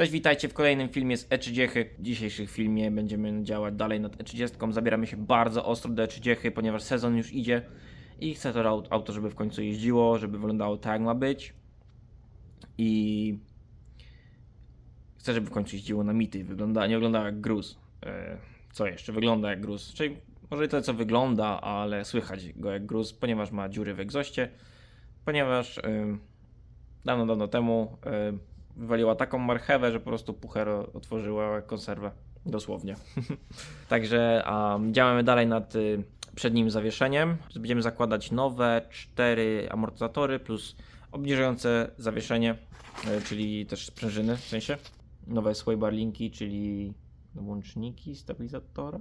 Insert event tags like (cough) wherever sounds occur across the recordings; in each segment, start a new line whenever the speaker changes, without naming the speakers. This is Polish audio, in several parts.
Cześć, witajcie w kolejnym filmie z E30. W dzisiejszym filmie będziemy działać dalej nad E30. Zabieramy się bardzo ostro do E30, ponieważ sezon już idzie i chcę to aut- auto, żeby w końcu jeździło, żeby wyglądało tak jak ma być. I chcę, żeby w końcu jeździło na mity. Wygląda, nie wygląda jak gruz. E, co jeszcze? Wygląda jak gruz. Czyli może tyle co wygląda, ale słychać go jak gruz, ponieważ ma dziury w egzoście. Ponieważ dawno, dawno temu wywaliła taką marchewę, że po prostu pucher otworzyła konserwę. Dosłownie. (laughs) Także um, działamy dalej nad y, przednim zawieszeniem. Będziemy zakładać nowe cztery amortyzatory plus obniżające zawieszenie, y, czyli też sprężyny w sensie. Nowe swaybar linki, czyli łączniki stabilizatora.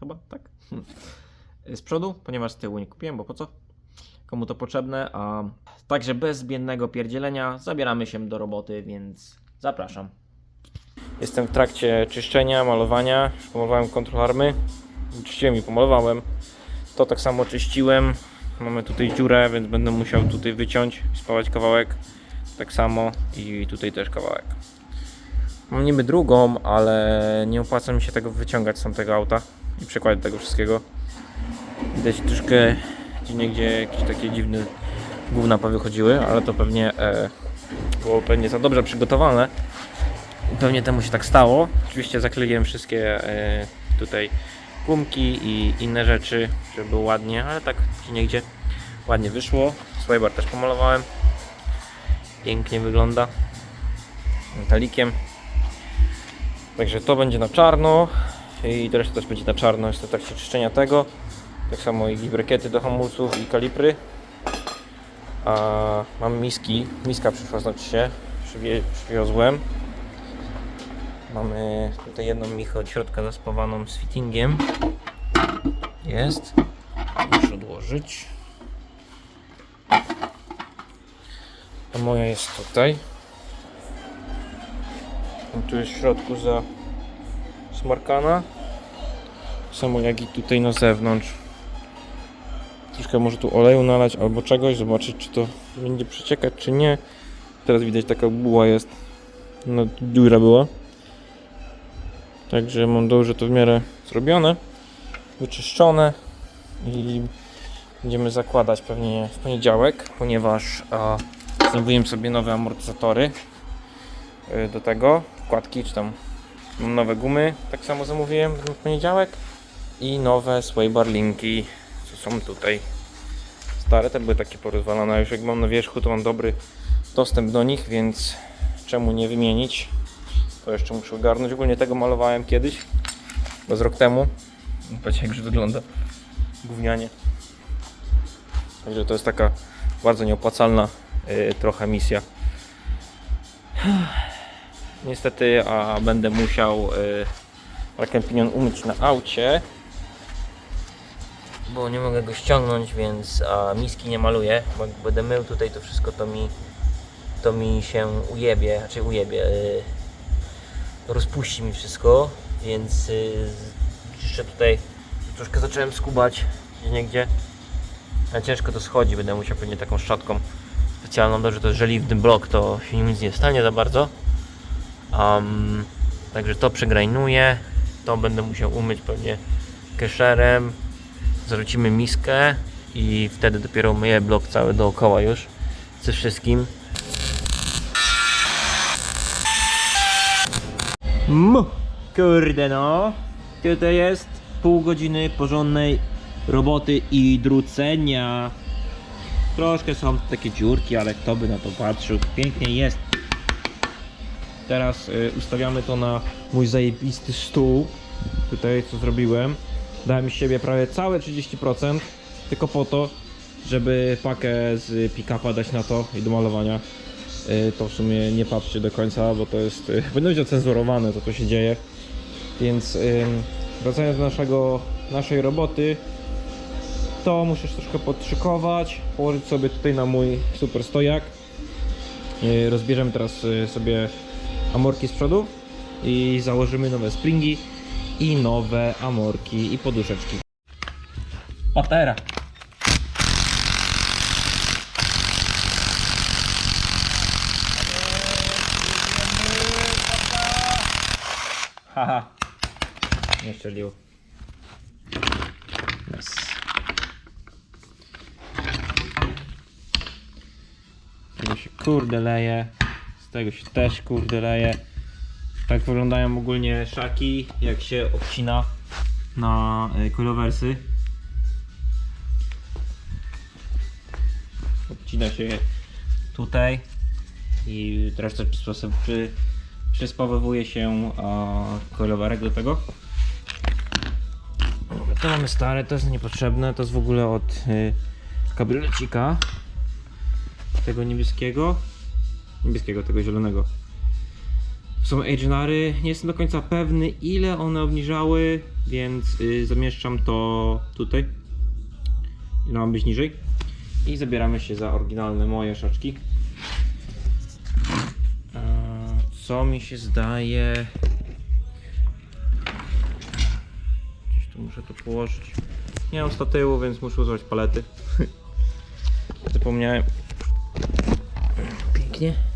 Chyba tak. (laughs) Z przodu, ponieważ z tyłu nie kupiłem, bo po co? Komu to potrzebne, a także bez zbędnego pierdzielenia zabieramy się do roboty, więc zapraszam. Jestem w trakcie czyszczenia, malowania. Już pomalowałem kontrol army. Czyściłem i pomalowałem. To tak samo czyściłem. Mamy tutaj dziurę, więc będę musiał tutaj wyciąć i spawać kawałek. Tak samo i tutaj też kawałek. Mam niby drugą, ale nie opłaca mi się tego wyciągać z tamtego auta i przekładać tego wszystkiego. Widać troszkę gdzie niegdzie jakieś takie dziwne gówna powychodziły, ale to pewnie e, było pewnie za dobrze przygotowane. Pewnie temu się tak stało. Oczywiście zakleiłem wszystkie e, tutaj gumki i inne rzeczy, żeby było ładnie, ale tak gdzie niegdzie ładnie wyszło. Swaybar też pomalowałem. Pięknie wygląda. Metalikiem. Także to będzie na czarno i reszta też będzie na czarno. Jest to w trakcie czyszczenia tego. Tak samo i brykety do hamulców i kalibry. A mam miski. Miska przyszła znaczy się. Przywiozłem. Mamy tutaj jedną michę od środka zaspawaną z fittingiem. Jest. Muszę odłożyć. A moja jest tutaj. A tu jest w środku za smarkana. Samo jak i tutaj na zewnątrz. Troszkę może tu oleju nalać albo czegoś, zobaczyć czy to będzie przeciekać czy nie. Teraz widać taka buła jest. No dziura była. Także mam dobrze to w miarę zrobione. Wyczyszczone. I będziemy zakładać pewnie w poniedziałek, ponieważ a, zamówiłem sobie nowe amortyzatory y, do tego. Wkładki czy tam nowe gumy. Tak samo zamówiłem w poniedziałek. I nowe swaybar linki co są tutaj. Stare te były takie porozwalane, już jak mam na wierzchu, to mam dobry dostęp do nich, więc czemu nie wymienić? To jeszcze muszę ogarnąć. Ogólnie tego malowałem kiedyś, bo z rok temu. Patrzcie jak już wygląda gównianie. Także to jest taka bardzo nieopłacalna yy, trochę misja. Niestety, a będę musiał yy, Raken Pinion umyć na aucie bo nie mogę go ściągnąć, więc a, miski nie maluję, bo jak będę mył tutaj to wszystko to mi to mi się ujebie, znaczy ujebie, yy, rozpuści mi wszystko, więc yy, jeszcze tutaj troszkę zacząłem skubać gdzie ale ciężko to schodzi, będę musiał pewnie taką szczotką specjalną, dobrze to jest żeliwny blok, to się nic nie stanie za bardzo. Um, także to przegrajnuję, to będę musiał umyć pewnie kesherem, zwrócimy miskę i wtedy dopiero myję blok cały dookoła już ze wszystkim. Mu, kurde no. Tutaj jest pół godziny porządnej roboty i drucenia. Troszkę są takie dziurki, ale kto by na to patrzył. Pięknie jest. Teraz y, ustawiamy to na mój zajebisty stół. Tutaj co zrobiłem. Dałem z siebie prawie całe 30%, tylko po to, żeby pakę z pick-upa dać na to i do malowania. Y, To w sumie nie patrzcie do końca, bo to jest. y, Powinno być ocenzurowane to, co się dzieje. Więc wracając do naszego, naszej roboty, to muszę troszkę podszykować, położyć sobie tutaj na mój super stojak. Y, Rozbierzemy teraz y, sobie amorki z przodu i założymy nowe springi i nowe amorki i poduszeczki. Patera. Haha. Nie strzeliło. Yes. Tego się kurde leje. Z tego się też kurde leje. Tak wyglądają ogólnie szaki, jak się obcina na y, coiloversy. Obcina się tutaj i troszkę sposób przy, przyspawowuje się a, coiloverek do tego. To mamy stare, to jest niepotrzebne, to jest w ogóle od y, kabriolecika tego niebieskiego niebieskiego, tego zielonego są Agenary, nie jestem do końca pewny ile one obniżały, więc y, zamieszczam to tutaj. Ile ma być niżej? I zabieramy się za oryginalne moje szaczki. Co mi się zdaje? Gdzieś tu muszę to położyć. Nie mam statywu, więc muszę używać palety. (laughs) Zapomniałem. Pięknie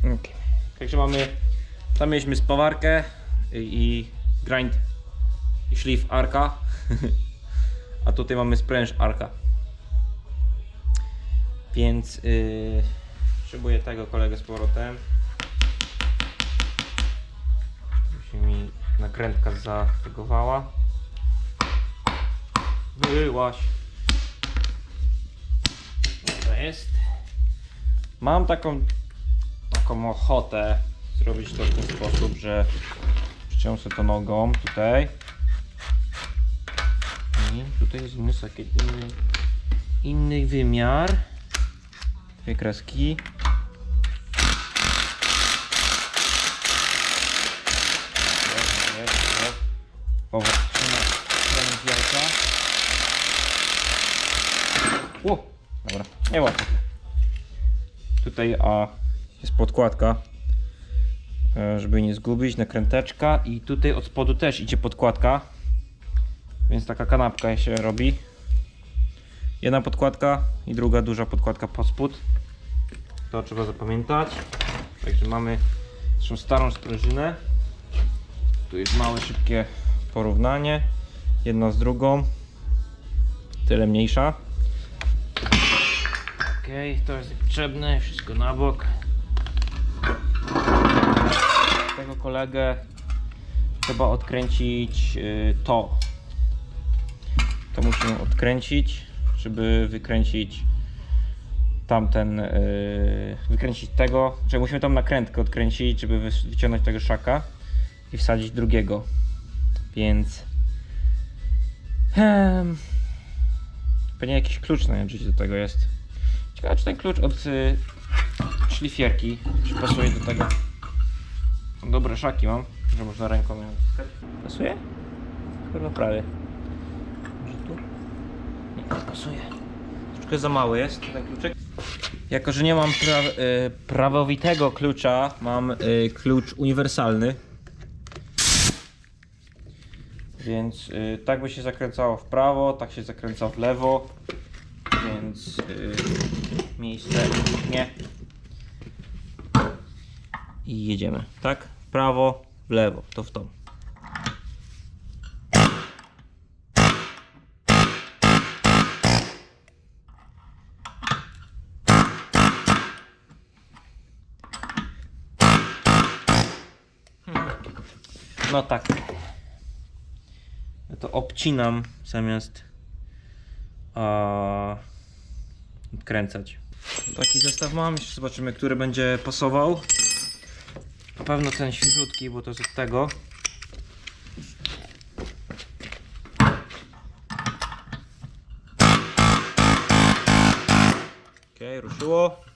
Okay. Także mamy, tam mieliśmy spawarkę i, i grind i szlif arka, (laughs) a tutaj mamy spręż arka. Więc yy, potrzebuję tego kolegę z powrotem. Musi mi nakrętka zategowała. Byłaś. To jest. Mam taką taką ochotę zrobić to w ten sposób, że przyciągnę to nogą tutaj. I tutaj jest inny, taki inny, inny wymiar. Dwie kreski. Powrót trzyma koniec jajka dobra, nie łatwo tutaj a jest podkładka e, żeby nie zgubić, nakręteczka i tutaj od spodu też idzie podkładka więc taka kanapka się robi. Jedna podkładka i druga duża podkładka pod spód. To trzeba zapamiętać. Także mamy naszą starą sprężynę. Tu jest małe, szybkie porównanie. Jedna z drugą. Tyle mniejsza. Ok, to jest potrzebne, wszystko na bok tego kolegę trzeba odkręcić y, to. To musimy odkręcić, żeby wykręcić tamten, y, wykręcić tego, czyli musimy tą nakrętkę odkręcić, żeby wyciągnąć tego szaka i wsadzić drugiego. Więc hmm, pewnie jakiś klucz na do tego jest. Ciekawe czy ten klucz od y, szlifierki pasuje do tego. Dobre szaki mam, że można ręką ją wciskać. Pasuje? Chyba prawie. Może tu? Nie, nie pasuje. Troszkę za mały jest ten kluczyk. Jako, że nie mam pra y, prawowitego klucza, mam y, klucz uniwersalny. Więc y, tak by się zakręcało w prawo, tak się zakręca w lewo. Więc y, miejsce nie. I jedziemy. Tak? W prawo, w lewo. To w tą. No tak. Ja to obcinam zamiast a, odkręcać. Taki zestaw mam, jeszcze zobaczymy, który będzie pasował. Pewno ten świeżutki, bo to jest od tego. Okej, ruszyło.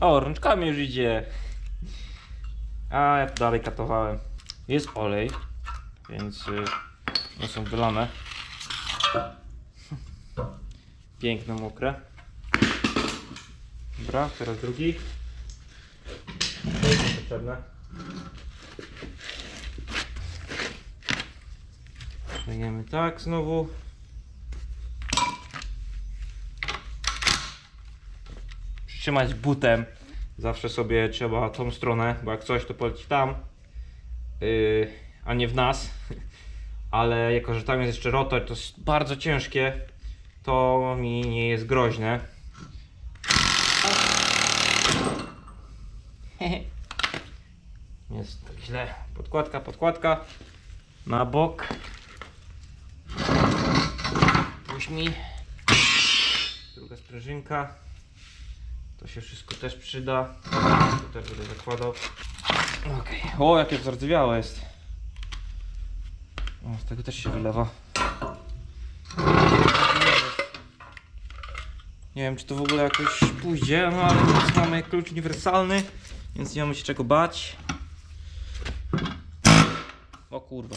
O, rączkami już idzie. A ja dalej katowałem. Jest olej, więc y, nie są wylane. Piękne, mokre. Dobra, teraz drugi. To jest potrzebne. Dajemy tak znowu. Przytrzymać butem. Zawsze sobie trzeba tą stronę, bo jak coś to poleci tam, yy, a nie w nas. (laughs) Ale jako, że tam jest jeszcze rotor, to jest bardzo ciężkie, to mi nie jest groźne. Jest tak źle. Podkładka, podkładka. Na bok. Puść mi. Druga sprężynka. To się wszystko też przyda. To też będę zakładał. Okej. O, jakie zardzewiałe jest. O, z tego też się wylewa. Nie wiem, czy to w ogóle jakoś pójdzie, no ale teraz mamy klucz uniwersalny, więc nie mamy się czego bać. O kurwa.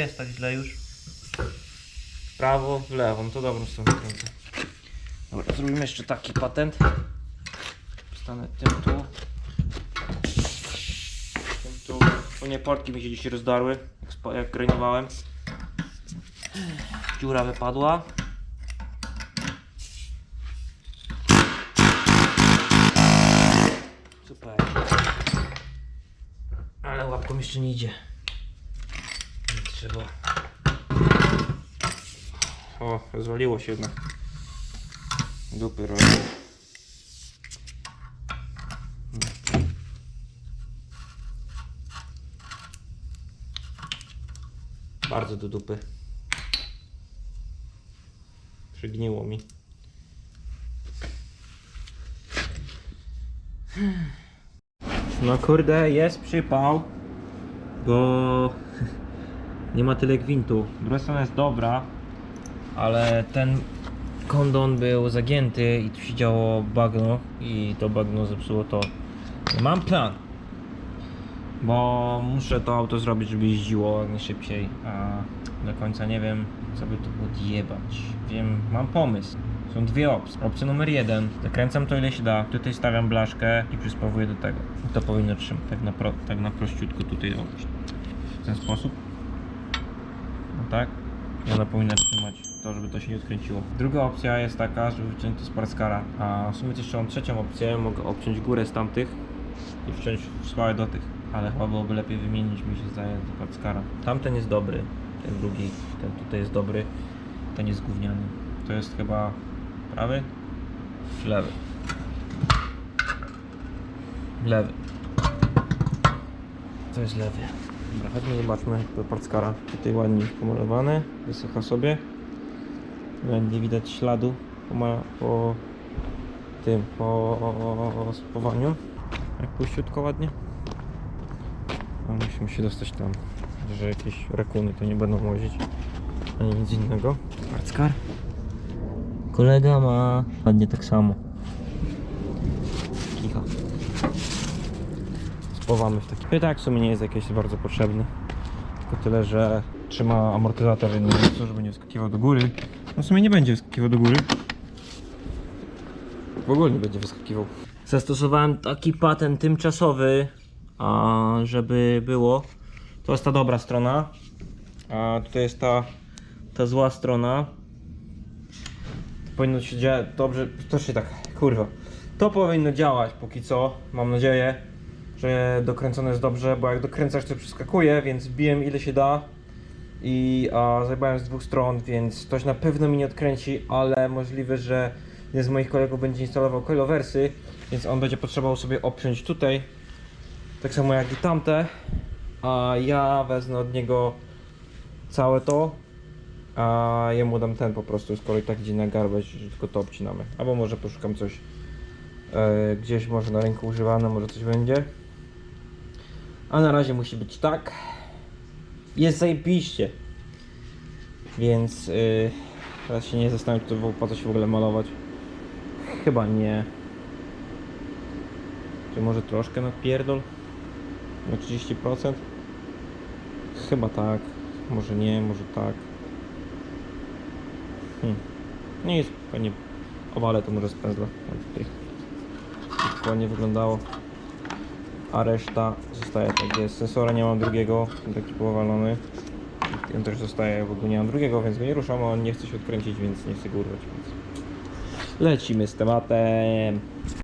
Jest tak źle już. W prawo, w lewo, no to dobrą stronę kręcę. Dobra, zrobimy jeszcze taki patent. Stanę tym tu. Tym tu. Bo nie portki mi się dzisiaj rozdarły, jak, jak grenowałem. Dziura wypadła. Super. Ale łapką jeszcze nie idzie. Nie trzeba. O, rozwaliło się jednak. Dupy robię. Bardzo do dupy. Przygniło mi. No kurde, jest przypał, bo nie ma tyle gwintu. Druga jest dobra, ale ten kondon był zagięty i tu się działo bagno i to bagno zepsuło to. Mam plan, bo muszę to auto zrobić, żeby jeździło jak najszybciej, a do końca nie wiem, co by tu podjebać. Wiem, mam pomysł. Są dwie opcje. Opcja numer jeden. Zakręcam to ile się da. Tutaj stawiam blaszkę i przyspawuję do tego. To powinno trzymać. Tak na, pro, tak na prościutko tutaj. W ten sposób. Tak. I ona powinna trzymać to, żeby to się nie odkręciło. Druga opcja jest taka, żeby wciąć to z parskara. A w sumie jeszcze mam trzecią opcję. Mogę obciąć górę z tamtych i wciąć skałę do tych. Ale chyba byłoby lepiej wymienić mi się zdaje do parskara. Tamten jest dobry. Ten drugi. Ten tutaj jest dobry. Ten jest gówniany. To jest chyba prawy? Lewy? Lewy. To jest lewy. Dobra, chodźmy zobaczmy do parckara. Tutaj ładnie pomalowany, wysycha sobie. Nie widać śladu po, po tym, po spowaniu. Jak puściutko ładnie. A musimy się dostać tam, że jakieś rakuny to nie będą łozić, ani nic innego. Parckar. Kolega ma ładnie tak samo. W. I tak w sumie nie jest jakieś bardzo potrzebny. Tylko tyle, że trzyma amortyzator w miejscu, żeby nie wskakiwał do góry. No w sumie nie będzie wskakiwał do góry. W ogóle nie będzie wyskakiwał. Zastosowałem taki patent tymczasowy, a żeby było. To jest ta dobra strona. A tutaj jest ta, ta zła strona. To powinno się działać dobrze. To się tak, kurwa. To powinno działać póki co. Mam nadzieję, że dokręcone jest dobrze, bo jak dokręcasz to przeskakuje, więc biłem ile się da. I a, z dwóch stron, więc ktoś na pewno mi nie odkręci, ale możliwe, że jeden z moich kolegów będzie instalował coiloversy, więc on będzie potrzebował sobie obciąć tutaj, tak samo jak i tamte, a ja wezmę od niego całe to, a jemu dam ten po prostu, skoro i tak idzie na garbeć, że tylko to obcinamy. Albo może poszukam coś e, gdzieś może na rynku używane, może coś będzie. A na razie musi być tak. Jest zajebiście. Więc yy, teraz się nie zastanawiam, po co się w ogóle malować. Chyba nie. Czy może troszkę napierdol? Na 30%? Chyba tak. Może nie, może tak. Hmm. Nie jest fajnie. Owale to może z pędzla. Dokładnie wyglądało. A reszta zostaje tak jest. Sensora nie mam drugiego, taki powalony. On też zostaje, w ogóle nie mam drugiego, więc go nie ruszam, a on nie chce się odkręcić, więc nie chcę go urwać. Więc... Lecimy z tematem.